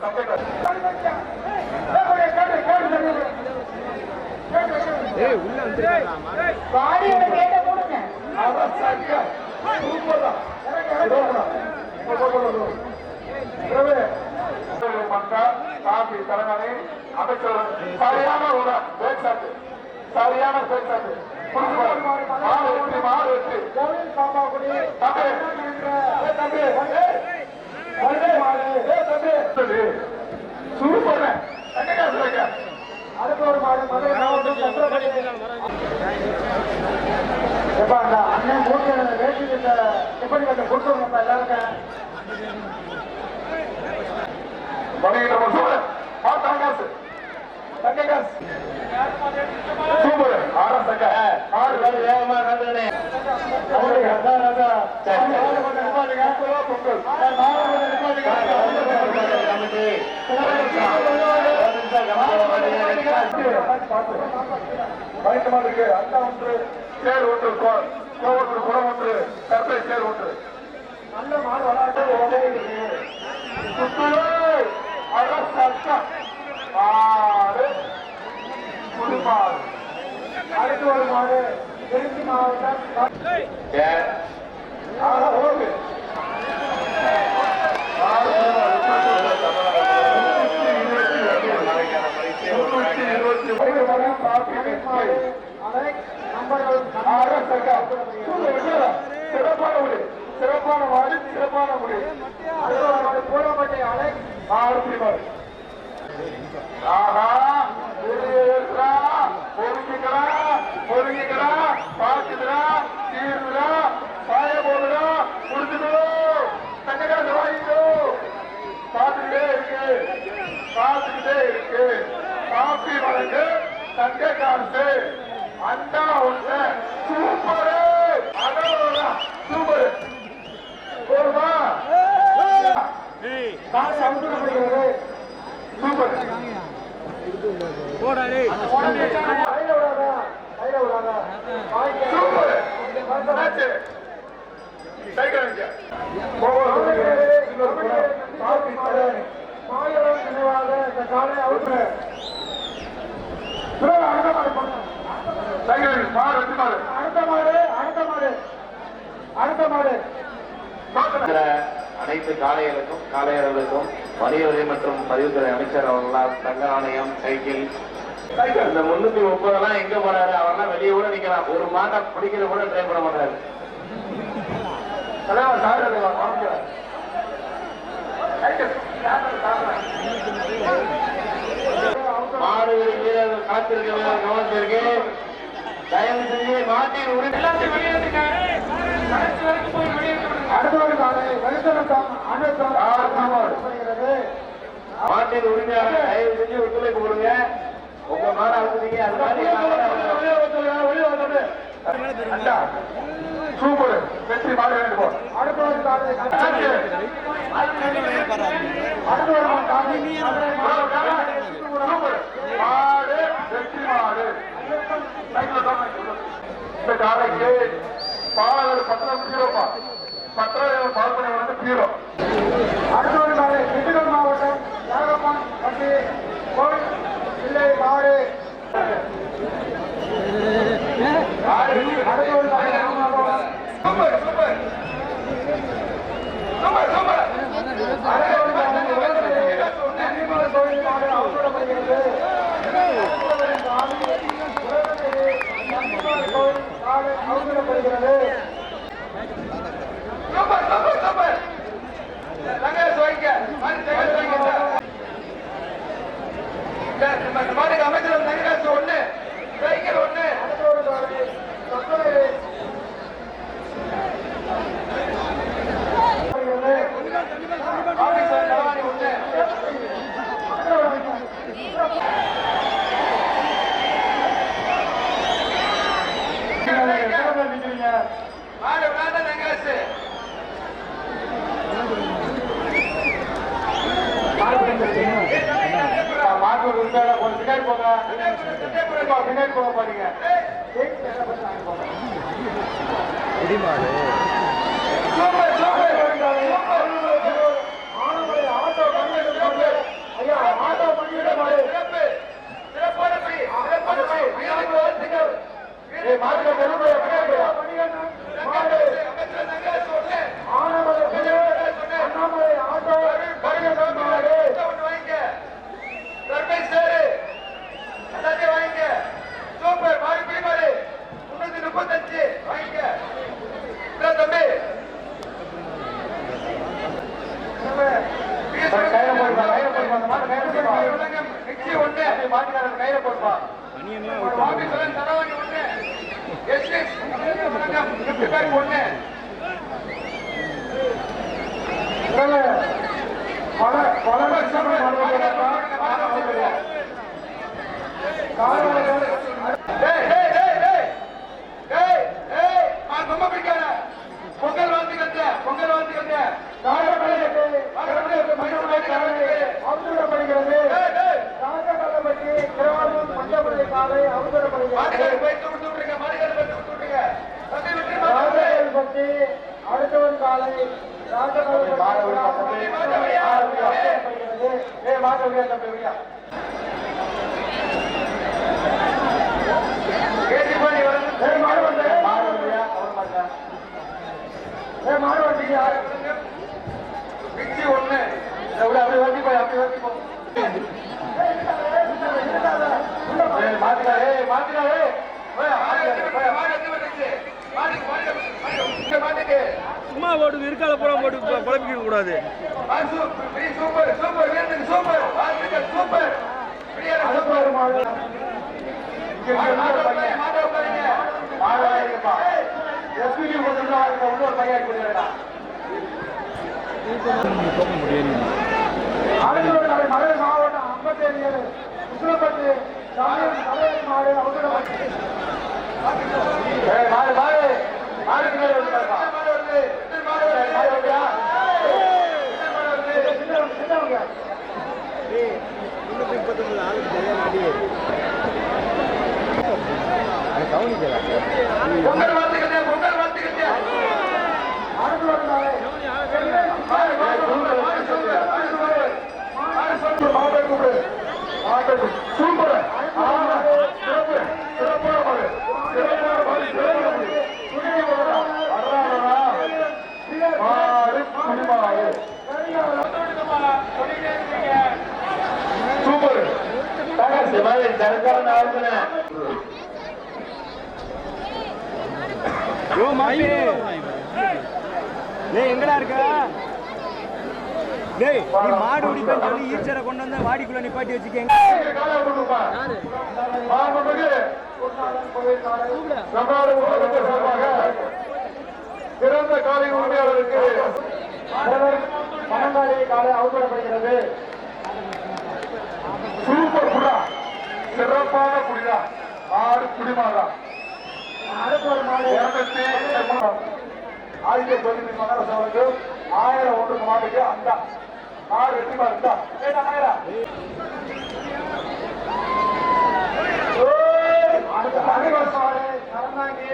மூர்த்தியார் சரியான ஒரு பேச்சாட்டு சரியான பேச்சாட்டு மாறு வெற்றி மாறு வெற்றி தம்பி சூப்பர் தங்க காசு வைக்க அடுத்த ஒரு மாடு மதுரை மாவட்டம் சத்திரப்பட்டி எப்பா அந்த அண்ணன் மூட்டை வேட்டி கட்ட எப்படி கட்ட கொடுத்துருங்க எல்லாருக்கும் வணிக சூப்பர் ஆ தங்க காசு தங்க காசு சூப்பர். ஆறு சங்க ஆறு ஆறு வேகமா நடந்துனே அவருடைய அதான் அதான். பொங்கல் பயங்கரமா இருக்கு அண்ணா ஒன்று சேர் ஒன்று கோ- கோவொன்று குடம் ஒன்று கற்பை சேர். ஒன்று நல்ல மாடு விளையாட்டு ஓடே சுத்தலே அரசா மாடு அடுத்து ஒரு மாடு திருச்சி மாவட்டம் மாடு சங்கா சிறப்பான முடி சிறப்பான மாடு சிறப்பான முடி அடுத்த ஒரு மாடு பூரப்பட்டி அலெக்ஸ் ஆறு பிரிவார் தங்க காசு. அண்டா ஒண்ணு சூப்பரு. சூப்பரு. போடுமா? காசு அமுக்கப்படுகிறது சூப்பர் கையில விடாத கையில விடாத சூப்பர் மேட்ச் சைக்கிள் காலை மாடு அனைத்து காளையர்களுக்கும் காளையர்களுக்கும் வணிகவரி மற்றும் பதிவுத்துறை அமைச்சர் அவர்களால் தங்க ஆணையம் சைக்கிள் இந்த முன்னூத்தி முப்பதெல்லாம் எங்க போறாரு? அவர்லாம் வெளியே கூட நிக்கலாம். ஒரு மாட்டை பிடிக்கிற கூட ட்ரை பண்ண மாட்டாரு. தலைவர் சார் தலைவர் வாங்க சைக்கிள் மாடு வீரர்கள் காத்திருக்க கவனத்திற்கு தயவு செஞ்சு மாட்டின் உரிமை அடுத்த ஒரு காலை மாட்டின் உரிமையாளர் தயவு செஞ்சு ஒத்துழைப்பு கொடுங்க. உங்க அழுத்தீங்க அது மாதிரி சூப்பர். வெற்றி மாடு வேண்டும் அடுத்த மாடு வெற்றி மாடு. இந்த காலைக்கு பாலர் பத்திரம் ஹீரோப்பா பத்திரம் பண்ணி வந்து ஹீரோ அடுத்த ஒரு காலை திண்டுக்கல் மாவட்டம். யாகப்பன் பட்டி கோவில் இல்லை மாடு சூப்பர் சூப்பர் சூப்பர் சூப்பர் அவசரப்படுகிறது பின்னாடி போங்க. பின்னாடி போக பாருங்க ரெண்டாயிரத்தி ஒண்ணு. பல பல லட்சம் காரணம் ஒண்ணு. அப்படி வண்டி போய் அப்படி வண்டி போ. மாத்தினாரே மாத்தினாரே மாட்டுக்கு மாட்டுக்கு மாட்டுக்கு. சும்மா போட்டு இருக்கால பூரா போட்டு குழப்பிக்க கூடாது. மாவட்டம் ஐம்பத்தேழு உசிலப்பட்டு சாமி மாடு அவசரப்பட்டு டேய் எங்கடா இருக்க? டேய் நீ மாடு உடிப்பேன்னு சொல்லி ஈச்சரை கொண்டு வந்து வாடிக்குள்ள நிப்பாட்டி வச்சுக்கேங்க சிறந்த காலை உரிமையாளருக்கு பன்னெண்டாம் காலை அவசரப்படுகிறது சூப்பர் புறா சிறப்பான புரிதா ஆறு குடிமாறா ஆதிக்க கோவிந்தி மகாராஜ் அவருக்கு ஆயிரம் ஒன்று மாட்டுக்கு அந்த ஆறு வெற்றி பாருங்க ஆயிரம் அடுத்த அனைவர் சாலை சரணாங்கி